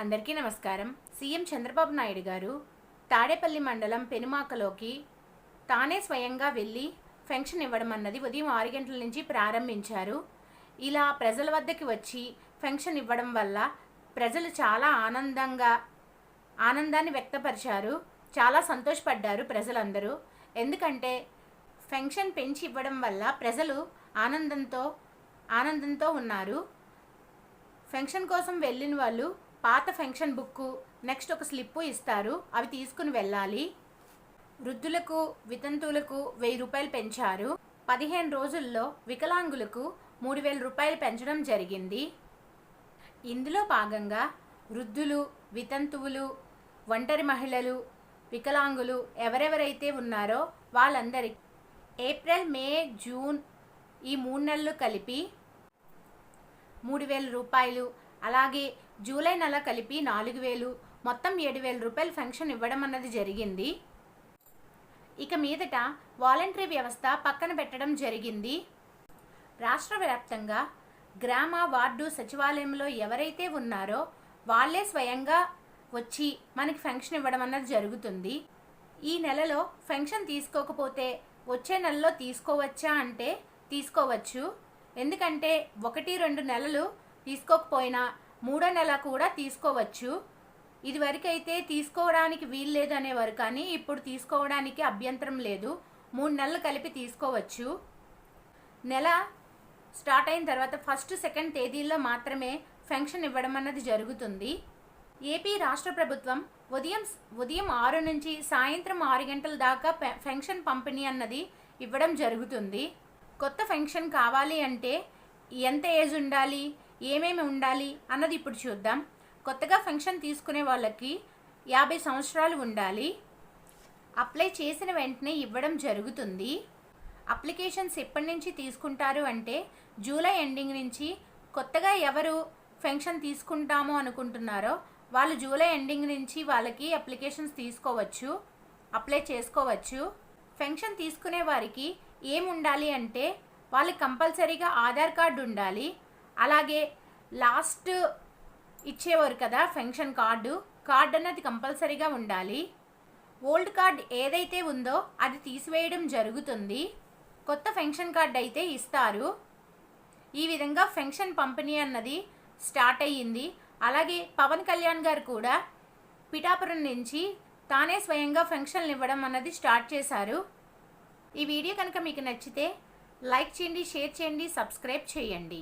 అందరికీ నమస్కారం. సీఎం చంద్రబాబు నాయుడు గారు తాడేపల్లి మండలం పెనుమాకలోకి తానే స్వయంగా వెళ్ళి ఫెన్షన్ ఇవ్వడం అన్నది ఉదయం ఆరు గంటల నుంచి ప్రారంభించారు. ఇలా ప్రజల వద్దకి వచ్చి ఫెన్షన్ ఇవ్వడం వల్ల ప్రజలు చాలా ఆనందంగా ఆనందాన్ని వ్యక్తపరిచారు. చాలా సంతోషపడ్డారు ప్రజలందరూ. ఎందుకంటే ఫెన్షన్ పెంచి ఇవ్వడం వల్ల ప్రజలు ఆనందంతో ఆనందంతో ఉన్నారు. ఫెన్షన్ కోసం వెళ్ళిన వాళ్ళు పాత ఫెన్షన్ బుక్కు నెక్స్ట్ ఒక స్లిప్పు ఇస్తారు. అవి తీసుకుని వెళ్ళాలి. వృద్ధులకు వితంతువులకు వెయ్యి రూపాయలు పెంచారు. పదిహేను రోజుల్లో వికలాంగులకు మూడు వేల రూపాయలు పెంచడం జరిగింది. ఇందులో భాగంగా వృద్ధులు వితంతువులు ఒంటరి మహిళలు వికలాంగులు ఎవరెవరైతే ఉన్నారో వాళ్ళందరి ఏప్రిల్ మే జూన్ ఈ మూడు నెలలు కలిపి మూడు వేల రూపాయలు అలాగే జూలై నెల కలిపి నాలుగు వేలు మొత్తం ఏడు వేల రూపాయలు ఫెన్షన్ ఇవ్వడం అన్నది జరిగింది. ఇక మీదట వాలంటరీ వ్యవస్థ పక్కన పెట్టడం జరిగింది. రాష్ట్ర వ్యాప్తంగా గ్రామ వార్డు సచివాలయంలో ఎవరైతే ఉన్నారో వాళ్ళే స్వయంగా వచ్చి మనకి ఫంక్షన్ ఇవ్వడం అన్నది జరుగుతుంది. ఈ నెలలో ఫెన్షన్ తీసుకోకపోతే వచ్చే నెలలో తీసుకోవచ్చా అంటే తీసుకోవచ్చు. ఎందుకంటే ఒకటి రెండు నెలలు తీసుకోకపోయినా మూడో నెల కూడా తీసుకోవచ్చు. ఇదివరకైతే తీసుకోవడానికి వీలు లేదనే వారు కానీ ఇప్పుడు తీసుకోవడానికి అభ్యంతరం లేదు. మూడు నెలలు కలిపి తీసుకోవచ్చు. నెల స్టార్ట్ అయిన తర్వాత ఫస్ట్ సెకండ్ తేదీల్లో మాత్రమే ఫెన్షన్ ఇవ్వడం అన్నది జరుగుతుంది. ఏపీ రాష్ట్ర ప్రభుత్వం ఉదయం ఉదయం ఆరు నుంచి సాయంత్రం ఆరు గంటల దాకా పె- ఫెన్షన్ పంపిణీ అన్నది ఇవ్వడం జరుగుతుంది. కొత్త ఫెన్షన్ కావాలి అంటే ఎంత ఏజ్ ఉండాలి? ఏమేమి ఉండాలి అన్నది ఇప్పుడు చూద్దాం. కొత్తగా ఫెన్షన్ తీసుకునే వాళ్ళకి యాభై సంవత్సరాలు ఉండాలి. అప్లై చేసిన వెంటనే ఇవ్వడం జరుగుతుంది. అప్లికేషన్స్ ఎప్పటి నుంచి తీసుకుంటారు అంటే జూలై ఎండింగ్ నుంచి కొత్తగా ఎవరు ఫెన్షన్ తీసుకుంటాము అనుకుంటున్నారో వాళ్ళు జూలై ఎండింగ్ నుంచి వాళ్ళకి అప్లికేషన్స్ తీసుకోవచ్చు అప్లై చేసుకోవచ్చు. ఫెన్షన్ తీసుకునే వారికి ఏం ఉండాలి అంటే వాళ్ళకి కంపల్సరీగా ఆధార్ కార్డు ఉండాలి. అలాగే లాస్ట్ ఇచ్చేవారు కదా ఫెన్షన్ కార్డు కార్డు అన్నది కంపల్సరీగా ఉండాలి. ఓల్డ్ కార్డ్ ఏదైతే ఉందో అది తీసివేయడం జరుగుతుంది. కొత్త ఫెన్షన్ కార్డ్ అయితే ఇస్తారు. ఈ విధంగా ఫెన్షన్ పంపిణీ అన్నది స్టార్ట్ అయ్యింది. అలాగే పవన్ కళ్యాణ్ గారు కూడా పిఠాపురం నుంచి తానే స్వయంగా ఫెన్షన్లు ఇవ్వడం అన్నది స్టార్ట్ చేశారు. ఈ వీడియో కనుక మీకు నచ్చితే లైక్ చేయండి షేర్ చేయండి సబ్స్క్రైబ్ చేయండి.